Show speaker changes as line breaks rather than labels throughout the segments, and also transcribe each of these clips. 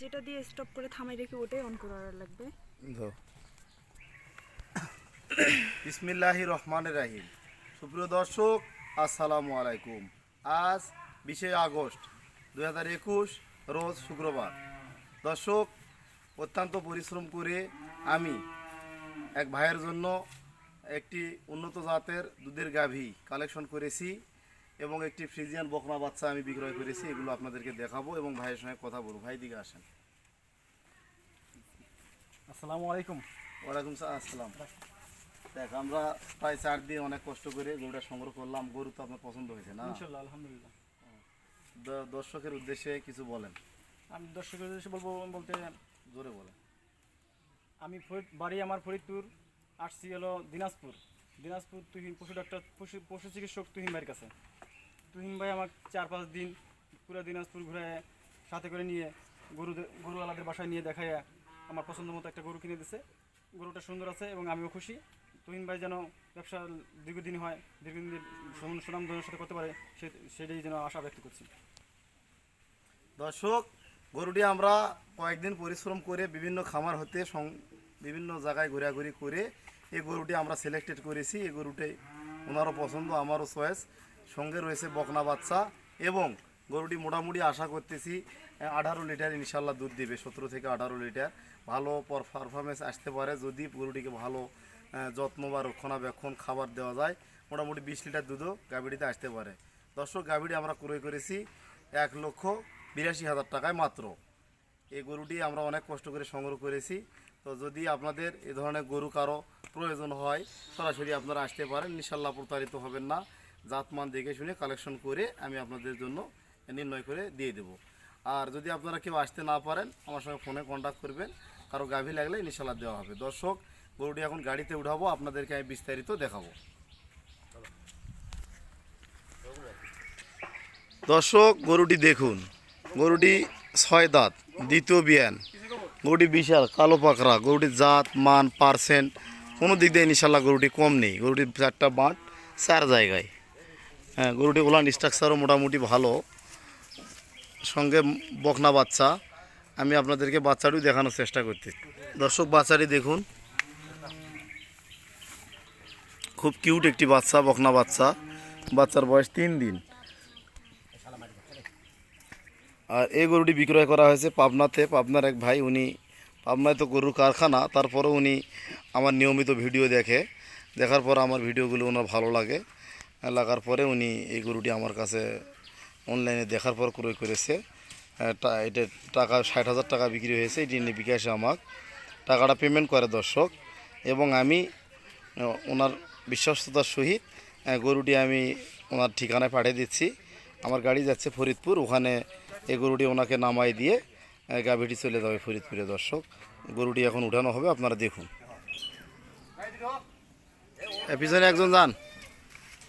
যেটা দিয়ে স্টপ করে থামাই রেখে ওটাই অন করার লাগবে।
বিসমিল্লাহি রহমান রাহিম। সুপ্রিয় দর্শক, আসসালামু আলাইকুম। আজ বিশে আগস্ট দুই হাজার একুশ, রোজ শুক্রবার। দর্শক, অত্যন্ত পরিশ্রম করে আমি এক ভাইয়ের জন্য একটি উন্নত জাতের দুধের গাভী কালেকশন করেছি। এবং একটি ফ্রিজিয়ান বকনা বাচ্চা আমি বিক্রয় করেছি এগুলো আপনাদেরকে দেখাবো এবং ভাইয়ের সঙ্গে কথা বলব। ভাই দিকে আসেন।
আসসালামু আলাইকুম।
ওয়ালাইকুম আসসালাম। দেখ আমরা প্রায় চার দিয়ে অনেক কষ্ট করে গরুটা সংগ্রহ করলাম। গরু তো আপনার পছন্দ হয়েছে না?
ইনশাল্লাহ আলহামদুলিল্লাহ।
দর্শকের উদ্দেশ্যে কিছু বলেন।
আমি দর্শকের উদ্দেশ্যে বলব বলতে
জোরে বলেন।
আমি ফরিদ বাড়ি আমার ফরিদপুর আসছি হলো দিনাজপুর। দিনাজপুর তুহিন পশু ডাক্তার পশু পশু চিকিৎসক তুহিন ভাইয়ের কাছে। তুহিন ভাই আমাকে চার পাঁচ দিন পুরো দিনাজপুর ঘুরে সাথে করে নিয়ে গরু গরুওয়ালাদের বাসায় নিয়ে দেখায় আমার পছন্দ মতো একটা গরু কিনে দিছে। গরুটা সুন্দর আছে এবং আমিও খুশি। তুহিন ভাই যেন ব্যবসা দীর্ঘদিন হয়, দীর্ঘদিন সুনাম- সুনামধনের সাথে করতে পারে, সে, সেটাই যেন আশা ব্যক্ত করছি।
দর্শক, গরুটি আমরা কয়েকদিন পরিশ্রম করে বিভিন্ন খামার হতে বিভিন্ন জায়গায় ঘোরাঘুরি করে এই গরুটি আমরা সিলেক্টেড করেছি। এই গরুটাই ওনারও পছন্দ, আমারও চয়েস সঙ্গে রয়েছে বকনা বাচ্চা এবং গরুটি মোটামুটি আশা করতেছি আঠারো লিটার ইনশাল্লাহ দুধ দিবে, সতেরো থেকে আঠারো লিটার। ভালো পারফরমেন্স আসতে পারে যদি গরুটিকে ভালো যত্ন বা রক্ষণাবেক্ষণ খাবার দেওয়া যায়। মোটামুটি বিশ লিটার দুধও গাভীটিতে আসতে পারে। দর্শক, গাভীটি আমরা ক্রয় করেছি এক লক্ষ বিরাশি হাজার টাকায় মাত্র। এই গরুটি আমরা অনেক কষ্ট করে সংগ্রহ করেছি। তো যদি আপনাদের এ ধরনের গরু কারও প্রয়োজন হয়, সরাসরি আপনারা আসতে পারেন। ইনশাল্লাহ প্রতারিত হবেন না। জাতমান দেখে শুনে কালেকশন করে আমি আপনাদের জন্য নির্ণয় করে দিয়ে দেব। আর যদি আপনারা কেউ আসতে না পারেন, আমার সঙ্গে ফোনে কন্ট্যাক্ট করবেন। কারও গাভী লাগলে ইনশাল্লাহ দেওয়া হবে। দর্শক, গরুটি এখন গাড়িতে উঠাবো, আপনাদেরকে আমি বিস্তারিত দেখাবো। দর্শক, গরুটি দেখুন। গরুটি ছয় দাঁত, দ্বিতীয় বিয়ান। গরুটি বিশাল, কালো পাকড়া। গরুটির জাত, মান পার্সেন্ট কোনো দিক দিয়ে ইনশাল্লাহ গরুটি কম নেই। গরুটির চারটা বাঁট চার জায়গায়। হ্যাঁ গরুটি ওলান স্ট্রাকচারও মোটামুটি ভালো। সঙ্গে বকনা বাচ্চা। আমি আপনাদেরকে বাচ্চাটিও দেখানোর চেষ্টা করতে দর্শক, বাচ্চাটি দেখুন। খুব কিউট একটি বাচ্চা, বকনা বাচ্চা। বাচ্চার বয়স তিন দিন। আর এই গরুটি বিক্রয় করা হয়েছে পাবনাতে। পাবনার এক ভাই, উনি পাবনায় তো গরুর কারখানা, তারপরেও উনি আমার নিয়মিত ভিডিও দেখে। দেখার পর আমার ভিডিওগুলো ওনার ভালো লাগে। লাগার পরে উনি এই গরুটি আমার কাছে অনলাইনে দেখার পর ক্রয় করেছে। এটা টাকা ষাট হাজার টাকা বিক্রি হয়েছে, এটি নিয়ে বিকাশে আমাক। টাকাটা পেমেন্ট করে দর্শক। এবং আমি ওনার বিশ্বস্ততার সহিত গরুটি আমি ওনার ঠিকানায় পাঠিয়ে দিচ্ছি। আমার গাড়ি যাচ্ছে ফরিদপুর, ওখানে এই গরুটি ওনাকে নামাই দিয়ে গাভীটি চলে যাবে ফরিদপুরে। দর্শক, গরুটি এখন উঠানো হবে, আপনারা দেখুন। পিছনে একজন যান।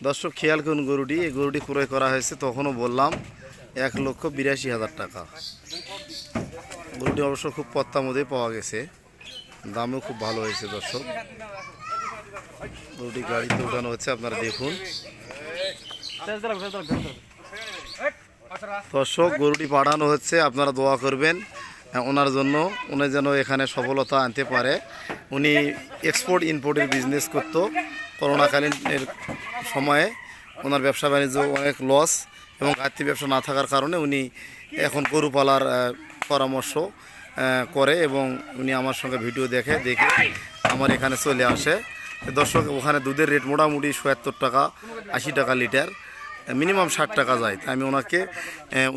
দর্শক, খেয়াল করুন গরুটি। এই গরুটি ক্রয় করা হয়েছে, তখনও বললাম, এক লক্ষ বিরাশি হাজার টাকা। গরুটি অবশ্য খুব পত্তা মধ্যে পাওয়া গেছে। দামও খুব ভালো হয়েছে, দর্শক। গরুটি গাড়িতে উঠানো হচ্ছে, আপনারা দেখুন। দর্শক, গরুটি পাঠানো হচ্ছে, আপনারা দোয়া করবেন। ওনার জন্য উনি যেন এখানে সফলতা আনতে পারে। উনি এক্সপোর্ট ইম্পোর্টের বিজনেস করতো। করোনাকালীন এর সময়ে ওনার ব্যবসা বাণিজ্য অনেক লস এবং আর্থিক ব্যবসা না থাকার কারণে উনি এখন গরু পালার পরামর্শ করে এবং উনি আমার সঙ্গে ভিডিও দেখে দেখে আমার এখানে চলে আসে। দর্শক, ওখানে দুধের রেট মোটামুটি সত্তর টাকা, আশি টাকা লিটার। মিনিমাম ষাট টাকা যায়। তাই আমি ওনাকে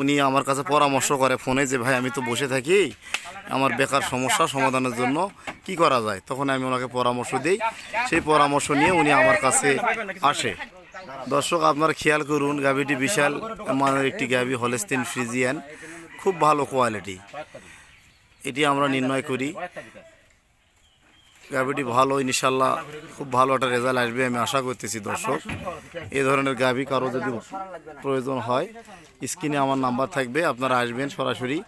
উনি আমার কাছে পরামর্শ করে ফোনে যে, ভাই, আমি তো বসে থাকি, আমার বেকার সমস্যা সমাধানের জন্য কি করা যায়? তখন আমি ওনাকে পরামর্শ দিই। সেই পরামর্শ নিয়ে উনি আমার কাছে আসে। দর্শক, আপনারা খেয়াল করুন, গাভিটি বিশাল মানের একটি গাভি হলেস্টিন ফ্রিজিয়ান খুব ভালো কোয়ালিটি এটি আমরা নির্ণয় করি। গাভিটি ভালো, ইনশাল্লাহ খুব ভালো একটা রেজাল্ট আসবে আমি আশা করতেছি, দর্শক। এই ধরনের গাভি কারও যদি প্রয়োজন হয়, স্ক্রিনে আমার নাম্বার থাকবে, আপনারা আসবেন সরাসরি।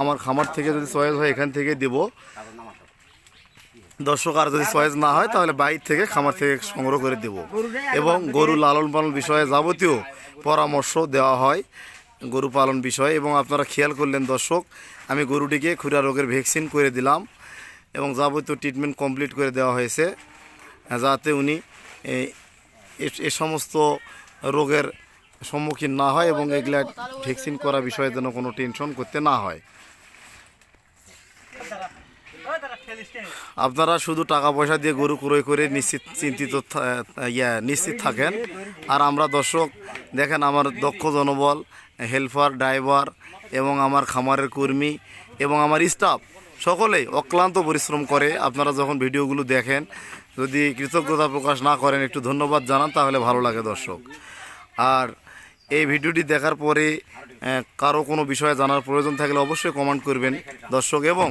আমার খামার থেকে যদি চয়েস হয়, এখান থেকে দেব। দর্শক, আর যদি চয়েস না হয়, তাহলে বাইর থেকে খামার থেকে সংগ্রহ করে দেব। এবং গরু লালন পালন বিষয়ে যাবতীয় পরামর্শ দেওয়া হয়, গরু পালন বিষয়ে। এবং আপনারা খেয়াল করলেন, দর্শক, আমি গরুটিকে খুরা রোগের ভ্যাকসিন করে দিলাম। এবং যাবতীয় ট্রিটমেন্ট কমপ্লিট করে দেওয়া হয়েছে, যাতে উনি এ- সমস্ত রোগের সম্মুখীন না হয় এবং এগুলা ভ্যাকসিন করা বিষয়ে যেন কোনো টেনশন করতে না হয়। আপনারা শুধু টাকা পয়সা দিয়ে গরু ক্রয় করে নিশ্চিত, চিন্তিত ইয়া, নিশ্চিত থাকেন। আর আমরা দর্শক, দেখেন আমার দক্ষ জনবল হেল্পার ড্রাইভার এবং আমার খামারের কর্মী এবং আমার স্টাফ সকলেই অক্লান্ত পরিশ্রম করে আপনারা যখন ভিডিওগুলো দেখেন, যদি কৃতজ্ঞতা প্রকাশ না করেন, একটু ধন্যবাদ জানান, তাহলে ভালো লাগে দর্শক। আর এই ভিডিওটি দেখার পরে কারও কোনো বিষয়ে জানার প্রয়োজন থাকলে অবশ্যই কমেন্ট করবেন। দর্শক, এবং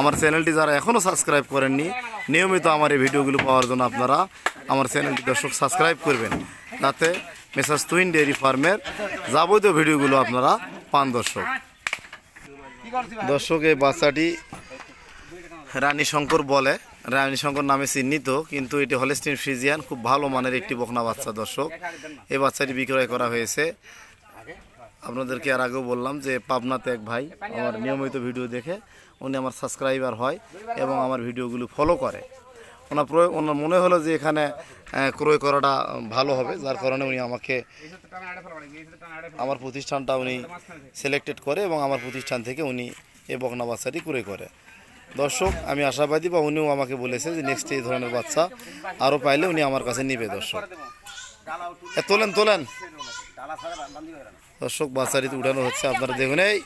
আমার চ্যানেলটি যারা এখনও সাবস্ক্রাইব করেননি, নিয়মিত আমার এই ভিডিওগুলো পাওয়ার জন্য আপনারা আমার চ্যানেলটি দর্শক সাবস্ক্রাইব করবেন। তাতে মেসার্স টুইন ডেয়ারি ফার্মের যাবতীয় ভিডিওগুলো আপনারা পান দর্শক। দর্শক, এই বাচ্চাটি রানী শঙ্কর বলে। রানী শঙ্কর নামে চিহ্নিত, কিন্তু এটি হলেস্টিন ফ্রিজিয়ান, খুব ভালো মানের একটি বকনা বাচ্চা, দর্শক। এই বাচ্চাটি বিক্রয় করা হয়েছে। আপনাদেরকে আর আগেও বললাম যে পাবনাতে এক ভাই আমার নিয়মিত ভিডিও দেখে উনি আমার সাবস্ক্রাইবার হয় এবং আমার ভিডিওগুলো ফলো করে। ওনার প্রয়োগ ওনার মনে হলো যে এখানে ক্রয় করাটা ভালো হবে, যার কারণে উনি আমাকে আমার প্রতিষ্ঠানটা উনি সিলেক্টেড করে এবং আমার প্রতিষ্ঠান থেকে উনি এই বকনা বাচ্চাটি ক্রয় করে। দর্শক, আমি আশাবাদী বা উনিও আমাকে বলেছে যে নেক্সট এই ধরনের বাচ্চা আরও পাইলে উনি আমার কাছে নিবে দর্শক। তোলেন তোলেন। দর্শক বাচ্চারিতে উঠানো হচ্ছে, আপনারা দেখুন। এই